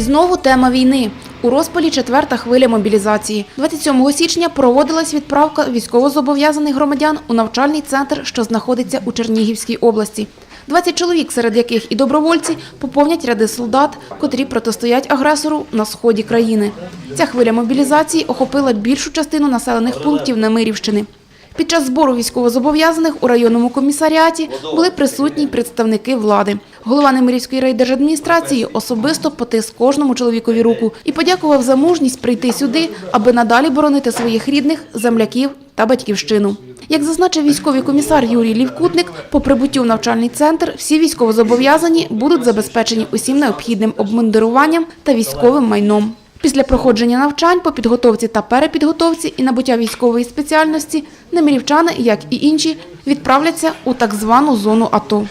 знову тема війни. У розпалі четверта хвиля мобілізації. 27 січня проводилась відправка військовозобов'язаних громадян у навчальний центр, що знаходиться у Чернігівській області. 20 чоловік, серед яких і добровольці, поповнять ряди солдат, котрі протистоять агресору на сході країни. Ця хвиля мобілізації охопила більшу частину населених пунктів Немирівщини. Під час збору військовозобов'язаних у районному комісаріаті були присутні представники влади. Голова Немирівської райдержадміністрації особисто потис кожному чоловікові руку і подякував за мужність прийти сюди, аби надалі боронити своїх рідних, земляків та батьківщину. Як зазначив військовий комісар Юрій Лівкутник, по прибуттю в навчальний центр всі військовозобов'язані будуть забезпечені усім необхідним обмундируванням та військовим майном. Після проходження навчань по підготовці та перепідготовці і набуття військової спеціальності немирівчани, як і інші, відправляться у так звану зону АТО.